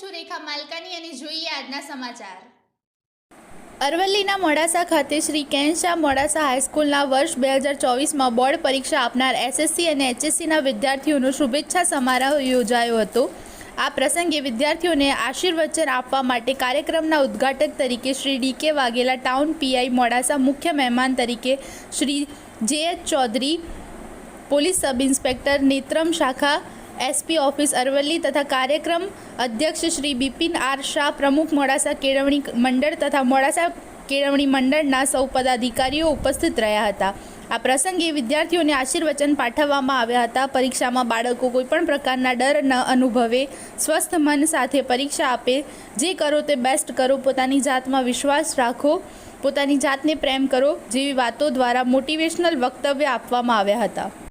સુરેખા માલકાની અને જોઈએ આજના સમાચાર. અરવલ્લીના મોડાસા ખાતે શ્રી કેનશા મોડાસા હાઈસ્કૂલના વર્ષ બે હજાર ચોવીસમાં બોર્ડ પરીક્ષા આપનાર એસએસસી અને એચએસસીના વિદ્યાર્થીઓનો શુભેચ્છા સમારોહ યોજાયો હતો. આ પ્રસંગે વિદ્યાર્થીઓને આશીર્વચન આપવા માટે કાર્યક્રમના ઉદ્ઘાટક તરીકે શ્રી ડી કે વાઘેલા ટાઉન પીઆઈ મોડાસા મુખ્ય મહેમાન તરીકે Shri J H Chaudhary, police sub inspector, Netram શાખા એસપી ઓફિસ અરવલ્લી તથા કાર્યક્રમ અધ્યક્ષ શ્રી બિપિન આર શાહ, પ્રમુખ મોડાસા કેળવણી મંડળ તથા મોડાસા કેળવણી મંડળના સૌ પદાધિકારીઓ ઉપસ્થિત રહ્યા હતા. આ પ્રસંગે વિદ્યાર્થીઓને આશીર્વચન પાઠવવામાં આવ્યા હતા. પરીક્ષામાં બાળકો કોઈપણ પ્રકારના ડર ન અનુભવે. સ્વસ્થ મન સાથે પરીક્ષા આપે. જે કરો તે બેસ્ટ કરો. પોતાની જાતમાં વિશ્વાસ રાખો. પોતાની જાતને પ્રેમ કરો જેવી વાતો દ્વારા મોટિવેશનલ વક્તવ્ય આપવામાં આવ્યા હતા.